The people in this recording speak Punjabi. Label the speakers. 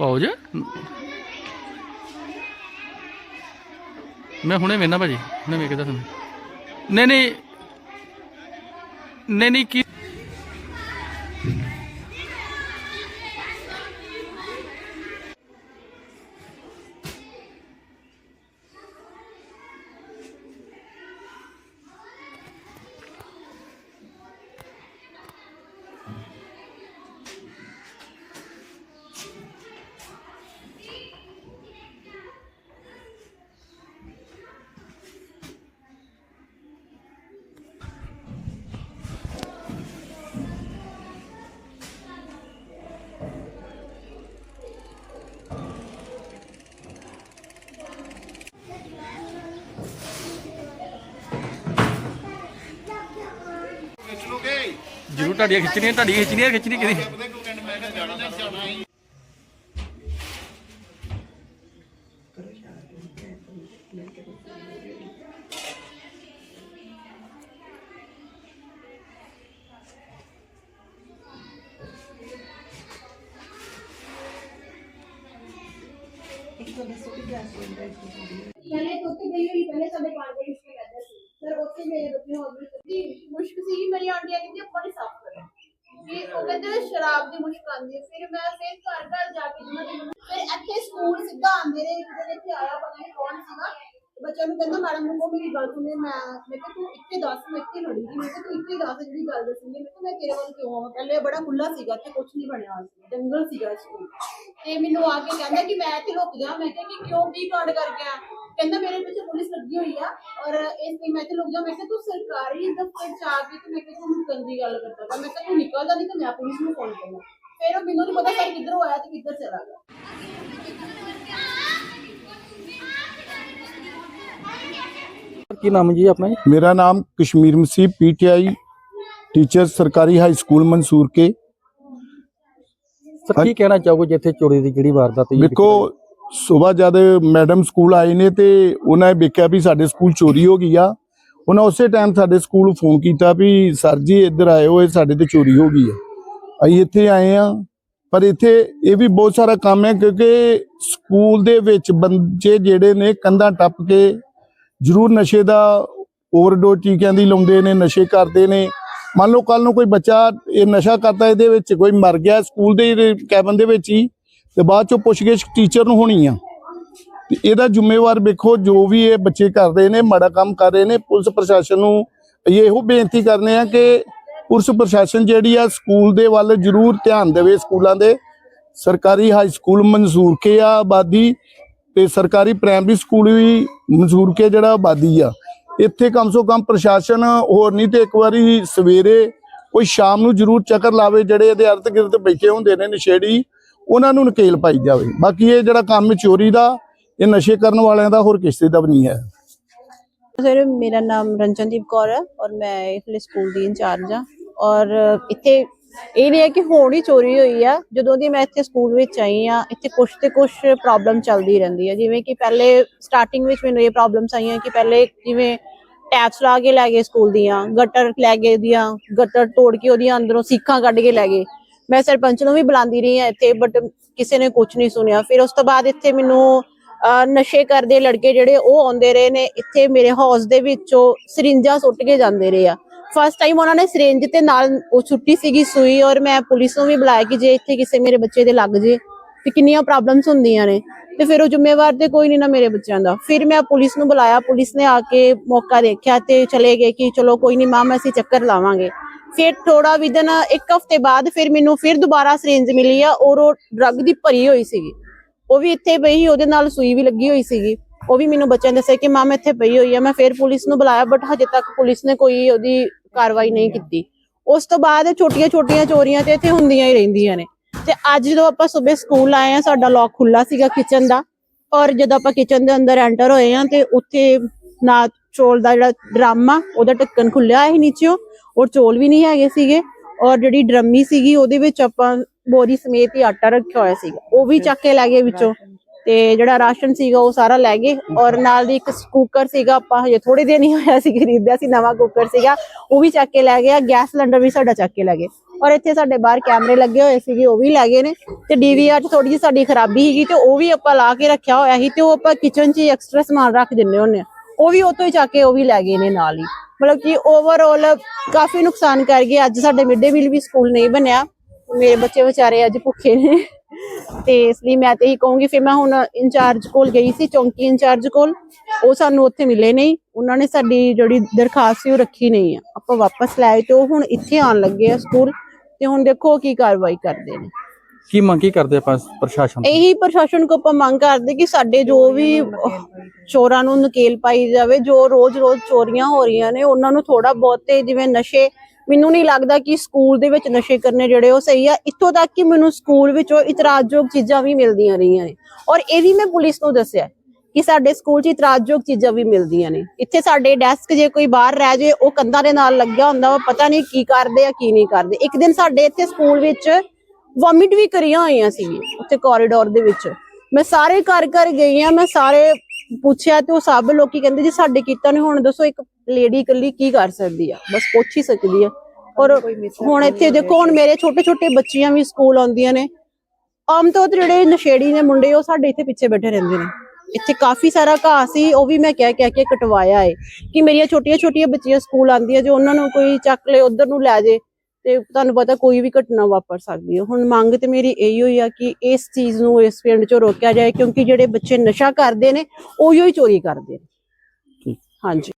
Speaker 1: ਪਾਉਜ ਮੈਂ ਹੁਣੇ ਵੇਖਣਾ ਭਾਜੀ ਹੁਣੇ ਵੇਖਦਾ ਤੁਹਾਨੂੰ ਨਹੀਂ ਨਹੀਂ। ਨਹੀਂ ਨਹੀਂ ਕੀ ਜ਼ਰੂਰ ਤੁਹਾਡੀਆਂ ਖਿੱਚਣੀਆਂ ਤੁਹਾਡੀਆਂ ਖਿੱਚਣੀਆਂ, ਖਿੱਚਣੀ ਕਿਹਦੀ?
Speaker 2: ਪਹਿਲੇ ਉੱਥੇ ਗਈ ਹੋਈ, ਪਹਿਲੇ ਸਾਡੇ ਪਾਣੀ ਦੇ ਵਿੱਚ ਕਹਿੰਦੇ ਸੀ। ਫਿਰ ਉੱਥੇ ਮੇਰੇ ਬੱਚੇ ਹੋ ਗਏ ਸੀ ਮੁਸ਼ਕ ਸੀ ਮੇਰੀ ਆਂਟੀ ਕਹਿੰਦੀ ਆਪਾਂ ਨਹੀਂ ਸਾਫ਼ ਕਰਨਾ। ਕਿ ਉਹ ਕਹਿੰਦੇ ਸ਼ਰਾਬ ਦੀ ਮੁਸ਼ਕ ਆਉਂਦੀ ਹੈ। ਫਿਰ ਮੈਂ ਫਿਰ ਘਰ ਘਰ ਜਾ ਕੇ ਉਹਨਾਂ ਫਿਰ ਇੱਥੇ ਸਕੂਲ ਸਿੱਧਾ ਆਉਂਦੇ ਰਹੇ। ਇੱਕ ਦਿਨ ਇੱਥੇ ਆਇਆ, ਪਤਾ ਨਹੀਂ ਕੌਣ ਸੀਗਾ। ਬੱਚਿਆਂ ਨੂੰ ਕਹਿੰਦਾ, ਮੈਡਮ ਨੂੰ ਉਹ ਮੇਰੀ ਗੱਲ ਸੁਣੇ, ਮੈਂ ਮੈਂ ਕਿਹਾ, ਤੂੰ ਇੱਥੇ ਦੱਸ, ਮੈਂ ਇੱਥੇ ਲੜੀ ਸੀ। ਮੈਂ ਕਿਹਾ, ਤੂੰ ਇੱਥੇ ਦੱਸ, ਜਿਹੜੀ ਗੱਲ ਦੱਸਣੀ ਹੈ। ਮੈਂ ਕਿਹਾ, ਮੈਂ ਤੇਰੇ ਵੱਲ ਕਿਉਂ ਆਵਾਂ? ਪਹਿਲੇ ਬੜਾ ਖੁੱਲਾ ਸੀਗਾ, ਇੱਥੇ ਕੁਝ ਨਹੀਂ ਬਣਿਆ ਹੋਇਆ ਸੀ। ਜੰਗਲ ਸੀਗਾ ਸਕੂਲ। ਤੇ ਮੈਨੂੰ ਆ ਕੇ ਕਹਿੰਦਾ ਕਿ ਮੈਂ ਇੱਥੇ ਲੁਕ ਜਾ। ਮੈਂ ਕਿਹਾ ਕਿ ਕਿਉਂ ਕੀ ਕਾਂਡ ਕਰ ਗਿਆ ਕਹਿੰਦਾ ਮੇਰੇ ਪਿੱਛੇ ਪੁਲਿਸ ਲੱਗੀ ਹੋਈ ਆ ਔਰ ਇਸ ਲਈ ਮੈਂ ਇੱਥੇ ਲੁਕ ਜਾ ਮੈਂ ਕਿਹਾ ਤੂੰ ਸਰਕਾਰੀ ਦਫ਼ਤਰ ਚ ਆ ਕੇ ਤੇ ਮੈਂ ਕਿਹਾ ਤੂੰ ਗੰਦੀ ਗੱਲ ਕਰਦਾ ਪਿਆ। ਮੈਂ ਕਿਹਾ ਤੂੰ ਨਿਕਲਦਾ ਨਹੀਂ ਤਾਂ ਮੈਂ ਪੁਲਿਸ ਨੂੰ ਫੋਨ ਕਰਨਾ। ਫਿਰ ਉਹ ਮੈਨੂੰ ਨਹੀਂ ਪਤਾ ਸਰ ਕਿੱਧਰੋਂ ਆਇਆ ਤੇ ਕਿੱਧਰ ਚਲਾ ਗਿਆ।
Speaker 1: ਕੀ ਨਾਮ ਜੀ ਆਪਣਾ ਜੀ?
Speaker 3: ਮੇਰਾ ਨਾਮ ਕਸ਼ਮੀਰ ਮਸੀਹ ਪੀਟੀਆਈ ਟੀਚਰ ਸਰਕਾਰੀ ਹਾਈ ਸਕੂਲ ਮਨਸੂਰ ਕੇ।
Speaker 1: ਸਰ ਕੀ ਕਹਿਣਾ ਚਾਹੋਗੇ ਜਿੱਥੇ ਚੋਰੀ ਦੀ ਜਿਹੜੀ ਵਾਰਦਾਤ ਹੋਈ ਹੈ?
Speaker 3: ਵੇਖੋ ਸਵੇਰ ਜਦ ਮੈਡਮ ਸਕੂਲ ਆਏ ਨੇ ਤੇ ਉਹਨਾਂ ਨੇ ਵੇਖਿਆ ਵੀ ਸਾਡੇ ਸਕੂਲ ਚੋਰੀ ਹੋ ਗਈ ਆ, ਉਹਨਾਂ ਉਸੇ ਟਾਈਮ ਸਾਡੇ ਸਕੂਲ ਫੋਨ ਕੀਤਾ ਵੀ ਸਰ ਜੀ ਇੱਧਰ ਆਏ ਹੋਏ ਸਾਡੇ ਤੇ ਚੋਰੀ ਹੋ ਗਈ ਆ। ਅਸੀਂ ਇੱਥੇ ਆਏ ਆ, ਪਰ ਇੱਥੇ ਇਹ ਵੀ ਬਹੁਤ ਸਾਰਾ ਕੰਮ ਹੈ ਕਿਉਂਕਿ ਸਕੂਲ ਦੇ ਵਿੱਚ ਬੰਦੇ ਜਿਹੜੇ ਨੇ ਕੰਧਾਂ ਟੱਪ ਕੇ ਜ਼ਰੂਰ ਨਸ਼ੇ ਦਾ ਓਵਰਡੋਜ਼ ਟੀਕਿਆਂ ਦੀ ਲਾਉਂਦੇ ਨੇ, ਨਸ਼ੇ ਕਰਦੇ ਨੇ। ਮੰਨ ਲਓ ਕੱਲ ਨੂੰ ਕੋਈ ਬੱਚਾ ਇਹ ਨਸ਼ਾ ਕਰਦਾ, ਇਹਦੇ ਵਿੱਚ ਕੋਈ ਮਰ ਗਿਆ ਸਕੂਲ ਦੇ ਕੈਬਨ ਦੇ ਵਿੱਚ ਹੀ ਤੇ ਬਾਅਦ ਚੋਂ ਪੁੱਛਗਿੱਛ ਟੀਚਰ ਨੂੰ ਹੋਣੀ ਆ। ਤੇ ਇਹਦਾ ਜ਼ਿੰਮੇਵਾਰ ਵੇਖੋ, ਜੋ ਵੀ ਇਹ ਬੱਚੇ ਕਰ ਰਹੇ ਨੇ, ਮਾੜਾ ਕੰਮ ਕਰ ਰਹੇ ਨੇ, ਪੁਲਿਸ ਪ੍ਰਸ਼ਾਸਨ ਨੂੰ ਇਹ ਇਹੋ ਬੇਨਤੀ ਕਰਨੇ ਆ ਕਿ ਪੁਲਿਸ ਪ੍ਰਸ਼ਾਸਨ ਜਿਹੜੀ ਆ, ਸਕੂਲ ਦੇ ਵੱਲ ਜ਼ਰੂਰ ਧਿਆਨ ਦੇਵੇ ਸਕੂਲਾਂ ਦੇ। ਸਰਕਾਰੀ ਹਾਈ ਸਕੂਲ ਮਨਜ਼ੂਰ ਕੇ ਆ ਆਬਾਦੀ ਤੇ ਸਰਕਾਰੀ ਪ੍ਰਾਇਮਰੀ ਸਕੂਲ ਵੀ ਮਨਜ਼ੂਰ ਕੇ ਜਿਹੜਾ ਆਬਾਦੀ ਆ। ਇੱਥੇ ਕਮ ਸੋ ਕਮ ਪ੍ਰਸ਼ਾਸਨ ਹੋਰ ਨਹੀਂ ਤੇ ਇੱਕ ਵਾਰੀ ਸਵੇਰੇ ਕੋਈ ਸ਼ਾਮ ਨੂੰ ਜ਼ਰੂਰ ਚੱਕਰ ਲਾਵੇ ਜਿਹੜੇ ਇਹਦੇ ਅਰਧ ਗਿਰਦ ਬੈਠੇ ਹੁੰਦੇ ਨੇ ਨਸ਼ੇੜੀ। ਉਹਨਾਂ ਨੂੰ ਨਕੇਲ ਪਾਈ ਜਾਵੇ। ਬਾਕੀ ਇਹ ਜਿਹੜਾ ਕੰਮ ਚੋਰੀ ਦਾ, ਇਹ ਨਸ਼ੇ ਕਰਨ ਵਾਲਿਆਂ ਦਾ ਹੋਰ ਕਿਸੇ ਦਾ ਵੀ ਨਹੀਂ ਹੈ।
Speaker 4: ਸਰ, ਮੇਰਾ ਨਾਮ ਰੰਜਨਦੀਪ ਕੌਰ ਹੈ ਔਰ ਮੈਂ ਇਸ ਸਕੂਲ ਦੀ ਇੰਚਾਰਜ ਹਾਂ। ਔਰ ਇੱਥੇ ਇਹ ਨਹੀਂ ਹੈ ਕਿ ਹੁਣ ਹੀ ਚੋਰੀ ਹੋਈ ਆ। ਜਦੋਂ ਦੀ ਮੈਂ ਇੱਥੇ ਸਕੂਲ ਵਿੱਚ ਆਈ ਆ, ਇੱਥੇ ਕੁਛ ਤੇ ਕੁਛ ਪ੍ਰੋਬਲਮ ਚੱਲਦੀ ਰਹਿੰਦੀ ਹੈ ਜਿਵੇਂ ਕਿ ਪਹਿਲੇ ਸਟਾਰਟਿੰਗ ਵਿੱਚ ਮੈਨੂੰ ਇਹ ਪ੍ਰੋਬਲਮਸ ਆਈਆਂ ਕਿ ਪਹਿਲੇ ਜਿਵੇਂ ਟੈਪਸ ਲਾ ਕੇ ਲੈ ਗਏ ਸਕੂਲ ਦੀਆਂ ਗਟਰ ਲੈ ਗਏ ਦੀਆਂ ਗਟਰ ਤੋੜ ਕੇ ਉਹਦੀਆਂ ਅੰਦਰੋਂ ਸੀਖਾਂ ਕੱਢ ਕੇ ਲੈ ਗਏ। ਮੈਂ ਸਰਪੰਚ ਨੂੰ ਵੀ ਬੁਲਾਉਂਦੀ ਰਹੀ ਹਾਂ ਇੱਥੇ ਬਟ ਕਿਸੇ ਨੇ ਕੁਝ ਨਹੀਂ ਸੁਣਿਆ। ਫਿਰ ਉਸ ਤੋਂ ਬਾਅਦ ਇੱਥੇ ਮੈਨੂੰ ਨਸ਼ੇ ਕਰਦੇ ਲੜਕੇ ਜਿਹੜੇ ਉਹ ਆਉਂਦੇ ਰਹੇ ਨੇ। ਇੱਥੇ ਮੇਰੇ ਹਾਊਸ ਦੇ ਵਿੱਚੋਂ ਸਰਿੰਜਾਂ ਸੁੱਟ ਕੇ ਜਾਂਦੇ ਰਹੇ ਆ। ਫਸਟ ਟਾਈਮ ਉਹਨਾਂ ਨੇ ਸਰਿੰਜ ਤੇ ਨਾਲ ਉਹ ਛੁੱਟੀ ਸੀਗੀ ਸੂਈ ਔਰ ਮੈਂ ਪੁਲਿਸ ਨੂੰ ਵੀ ਬੁਲਾਇਆ ਕਿ ਜੇ ਇੱਥੇ ਕਿਸੇ ਮੇਰੇ ਬੱਚੇ ਦੇ ਲੱਗ ਜੇ, ਤੇ ਕਿੰਨੀਆਂ ਪ੍ਰੋਬਲਮਸ ਹੁੰਦੀਆਂ ਨੇ। ਤੇ ਫਿਰ ਉਹ ਜ਼ਿੰਮੇਵਾਰ ਤੇ ਕੋਈ ਨਹੀਂ ਨਾ ਮੇਰੇ ਬੱਚਿਆਂ ਦਾ। ਫਿਰ ਮੈਂ ਪੁਲਿਸ ਨੂੰ ਬੁਲਾਇਆ। ਪੁਲਿਸ ਨੇ ਆ ਕੇ ਮੌਕਾ ਦੇਖਿਆ ਤੇ ਚਲੇ ਗਏ ਕਿ ਚਲੋ ਕੋਈ ਨਹੀਂ ਮਾਮ ਅਸੀਂ ਚੱਕਰ ਲਾਵਾਂਗੇ। ਫਿਰ ਥੋੜਾ ਵਿਦਨ ਇੱਕ ਹਫ਼ਤੇ ਬਾਅਦ ਫਿਰ ਮੈਨੂੰ ਫਿਰ ਦੁਬਾਰਾ ਸਰਿੰਜ ਮਿਲੀ ਆ, ਔਰ ਉਹ ਡਰੱਗ ਦੀ ਭਰੀ ਹੋਈ ਸੀਗੀ। ਉਹ ਵੀ ਇੱਥੇ ਪਈ, ਉਹਦੇ ਨਾਲ ਸੂਈ ਵੀ ਲੱਗੀ ਹੋਈ ਸੀਗੀ। ਉਹ ਵੀ ਮੈਨੂੰ ਬੱਚਿਆਂ ਦੱਸਿਆ ਕਿ ਮਾਮ ਇੱਥੇ ਪਈ ਹੋਈ ਆ, ਮੈਂ ਫਿਰ ਪੁਲਿਸ ਨੂੰ ਬੁਲਾਇਆ ਬਟ ਹਜੇ ਤੱਕ ਪੁਲਿਸ ਨੇ ਕੋਈ ਉਹਦੀ ਕਾਰਵਾਈ ਨਹੀਂ ਕੀਤੀ। ਉਸ ਤੋਂ ਬਾਅਦ ਛੋਟੀਆਂ ਛੋਟੀਆਂ ਚੋਰੀਆਂ ਤੇ ਇੱਥੇ ਹੁੰਦੀਆਂ ਹੀ ਰਹਿੰਦੀਆਂ ਨੇ। ਤੇ ਅੱਜ ਜਦੋਂ ਆਪਾਂ ਸਵੇਰ ਸਕੂਲ ਆਏ ਆ, ਸਾਡਾ ਲੋਕ ਖੁੱਲਾ ਸੀਗਾ ਕਿਚਨ ਦਾ। ਔਰ ਜਦੋਂ ਆਪਾਂ ਕਿਚਨ ਦੇ ਅੰਦਰ ਐਂਟਰ ਹੋਏ ਆ, ਤੇ ਉੱਥੇ ਨਾ ਚੋਲ ਦਾ ਜਿਹੜਾ ਡਰਮ ਆ, ਉਹਦਾ ਢੱਕਣ ਖੁੱਲਿਆ ਸੀ ਨੀਚਿਓਂ, ਔਰ ਚੋਲ ਵੀ ਨਹੀਂ ਹੈਗੇ ਸੀਗੇ। ਔਰ ਜਿਹੜੀ ਡਰਮੀ ਸੀਗੀ, ਉਹਦੇ ਵਿੱਚ ਆਪਾਂ ਬੋਰੀ ਸਮੇਤ ਹੀ ਆਟਾ ਰੱਖਿਆ ਹੋਇਆ ਸੀਗਾ। ਉਹ ਵੀ ਚੱਕ ਕੇ ਲੈ ਗਏ ਵਿੱਚੋਂ। ਤੇ ਜਿਹੜਾ ਰਾਸ਼ਨ ਸੀਗਾ, ਉਹ ਸਾਰਾ ਲੈ ਗਏ। ਔਰ ਨਾਲ ਦੀ ਇੱਕ ਕੁੱਕਰ ਸੀਗਾ, ਆਪਾਂ ਹਜੇ ਥੋੜੇ ਦਿਨ ਹੀ ਹੋਇਆ ਸੀ ਖਰੀਦਿਆ ਸੀ, ਨਵਾਂ ਕੁੱਕਰ ਸੀਗਾ। ਉਹ ਵੀ ਚੱਕ ਕੇ ਲੈ ਗਿਆ ਗੈਸ ਸਿਲੰਡਰ ਵੀ ਸਾਡਾ ਚੱਕ ਕੇ ਲੈ ਗਏ। ਔਰ ਇੱਥੇ ਸਾਡੇ ਬਾਹਰ ਕੈਮਰੇ ਲੱਗੇ ਹੋਏ ਸੀਗੇ, ਉਹ ਵੀ ਲੈ ਗਏ ਨੇ। ਤੇ ਡੀਵੀਆਰ 'ਚ ਥੋੜੀ ਜਿਹੀ ਸਾਡੀ ਖਰਾਬੀ ਸੀਗੀ ਤੇ ਉਹ ਵੀ ਆਪਾਂ ਲਾ ਕੇ ਰੱਖਿਆ ਹੋਇਆ ਸੀ ਤੇ ਉਹ ਆਪਾਂ ਕਿਚਨ 'ਚ ਹੀ ਐਕਸਟਰਾ ਸਮਾਨ ਰੱਖ ਦਿੰਨੇ ਹੁੰਨੇ ਆ। ਉਹ ਵੀ ਉਤੋਂ ਹੀ ਚੱਕ ਕੇ ਉਹ ਵੀ ਲੈ ਗਏ ਨੇ ਨਾਲ ਹੀ। ਮਤਲਬ ਕਿ ਓਵਰਆਲ ਕਾਫੀ ਨੁਕਸਾਨ ਕਰ ਗਏ। ਅੱਜ ਸਾਡੇ ਮਿਡ ਮੀਲ ਵੀ ਸਕੂਲ ਨਹੀਂ ਬਣਿਆ। ਮੇਰੇ ਬੱਚੇ ਵਿਚਾਰੇ ਅੱਜ ਭੁੱਖੇ ਨੇ। ਤੇ ਇਸ ਲਈ ਮੈਂ ਤੇ ਹੀ ਕਹੂੰਗੀ, ਫਿਰ ਮੈਂ ਹੁਣ ਇੰਚਾਰਜ ਕੋਲ ਗਈ ਸੀ, ਚੌਂਕੀ ਇੰਚਾਰਜ ਕੋਲ। ਉਹ ਸਾਨੂੰ ਉੱਥੇ ਮਿਲੇ ਨਹੀਂ। ਉਹਨਾਂ ਨੇ ਸਾਡੀ ਜਿਹੜੀ ਦਰਖਾਸਤ ਸੀ ਉਹ ਰੱਖੀ ਨਹੀਂ ਆ। ਆਪਾਂ ਵਾਪਸ ਲੈ ਆਏ ਤੇ ਉਹ ਹੁਣ ਇੱਥੇ ਆਉਣ ਲੱਗੇ ਆ ਸਕੂਲ। ਤੇ ਹੁਣ ਦੇਖੋ ਕੀ ਕਾਰਵਾਈ ਕਰਦੇ ਨੇ।
Speaker 1: ਕੀ ਮੰਗ ਕੀ ਕਰਦੇ ਆਪਾਂ ਪ੍ਰਸ਼ਾਸਨ ਤੋਂ?
Speaker 4: ਇਹੀ ਪ੍ਰਸ਼ਾਸਨ ਕੋ ਆਪਾਂ ਮੰਗ ਕਰਦੇ ਕਿ ਸਾਡੇ ਜੋ ਵੀ ਚੋਰਾਂ ਨੂੰ ਨਕੇਲ ਪਾਈ ਜਾਵੇ, ਜੋ ਰੋਜ਼-ਰੋਜ਼ ਚੋਰੀਆਂ ਹੋ ਰਹੀਆਂ ਨੇ, ਉਹਨਾਂ ਨੂੰ ਥੋੜਾ ਬਹੁਤ ਤੇ ਜਿਵੇਂ ਨਸ਼ੇ, ਮੈਨੂੰ ਨਹੀਂ ਲੱਗਦਾ ਕਿ ਸਕੂਲ ਦੇ ਵਿੱਚ ਨਸ਼ੇ ਕਰਨੇ ਜਿਹੜੇ ਉਹ ਸਹੀ ਆ। ਇੱਥੋਂ ਤੱਕ ਕਿ ਮੈਨੂੰ ਸਕੂਲ ਵਿੱਚੋਂ ਇਤਰਾਜ਼ਯੋਗ ਚੀਜ਼ਾਂ ਵੀ ਮਿਲਦੀਆਂ ਰਹੀਆਂ ਨੇ। ਔਰ ਇਹ ਵੀ ਮੈਂ ਪੁਲਿਸ ਨੂੰ ਦੱਸਿਆ ਕਿ ਸਾਡੇ ਸਕੂਲ 'ਚ ਇਤਰਾਜ਼ਯੋਗ ਚੀਜ਼ਾਂ ਵੀ ਮਿਲਦੀਆਂ ਨੇ। ਇੱਥੇ ਸਾਡੇ ਡੈਸਕ ਜੇ ਕੋਈ ਬਾਹਰ ਰਹਿ ਜੇ, ਉਹ ਕੰਧਾਂ ਦੇ ਨਾਲ ਲੱਗਿਆ ਹੁੰਦਾ ਵਾ, ਪਤਾ ਨਹੀਂ ਕੀ ਕਰਦੇ ਆ, ਕੀ ਨਹੀਂ ਕਰਦੇ। ਇੱਕ ਦਿਨ ਸਾਡੇ ਇੱਥੇ ਸਕੂਲ ਵਿੱਚ ਵੋਮਿਟ ਵੀ ਕਰੀਆਂ ਹੋਈਆਂ ਸੀ ਉੱਥੇ ਕੋਰੀਡੋਰ ਦੇ ਵਿੱਚ। ਮੈਂ ਸਾਰੇ ਘਰ ਘਰ ਗਈ ਆ ਮੈਂ ਸਾਰੇ ਪੁੱਛਿਆ ਤੇ ਉਹ ਸਭ ਲੋਕੀ ਕਹਿੰਦੇ ਜੀ ਸਾਡੇ ਕੀਤਾ ਨੇ ਹੁਣ ਦੱਸੋ ਇੱਕ ਲੇਡੀ ਇਕੱਲੀ ਕੀ ਕਰ ਸਕਦੀ ਆ? ਬਸ ਪੁੱਛ ਹੀ ਸਕਦੀ ਆ। ਔਰ ਹੁਣ ਇੱਥੇ ਦੇਖੋ ਹੁਣ ਮੇਰੇ ਛੋਟੇ ਛੋਟੇ ਬੱਚੀਆਂ ਵੀ ਸਕੂਲ ਆਉਂਦੀਆਂ ਨੇ। ਆਮ ਤੌਰ ਤੇ ਜਿਹੜੇ ਨਸ਼ੇੜੀ ਨੇ ਮੁੰਡੇ ਉਹ ਸਾਡੇ ਇੱਥੇ ਪਿੱਛੇ ਬੈਠੇ ਰਹਿੰਦੇ ਨੇ। ਇੱਥੇ ਕਾਫੀ ਸਾਰਾ ਘਾਹ ਸੀ ਉਹ ਵੀ ਮੈਂ ਕਹਿ ਕਹਿ ਕੇ ਕਟਵਾਇਆ ਏ ਕਿ ਮੇਰੀਆਂ ਛੋਟੀਆਂ ਛੋਟੀਆਂ ਬੱਚੀਆਂ ਸਕੂਲ ਆਉਂਦੀਆਂ ਜੋ ਉਹਨਾਂ ਨੂੰ ਕੋਈ ਚੱਕ ਲੇ ਉਧਰ ਨੂੰ ਲੈ ਜੇ। ਤੇ ਤੁਹਾਨੂੰ ਪਤਾ ਕੋਈ ਵੀ ਘਟਨਾ ਵਾਪਰ ਸਕਦੀ ਹੈ। ਹੁਣ ਮੰਗ ਤੇ ਮੇਰੀ ਇਹੀ ਹੋਈ ਆ ਕਿ ਇਸ ਚੀਜ਼ ਨੂੰ ਇਸ ਪਿੰਡ 'ਚੋਂ ਰੋਕਿਆ ਜਾਏ ਕਿਉਂਕਿ ਜਿਹੜੇ ਬੱਚੇ ਨਸ਼ਾ ਕਰਦੇ ਨੇ ਉਹੀ ਹੀ ਚੋਰੀ ਕਰਦੇ ਨੇ। ਹਾਂਜੀ।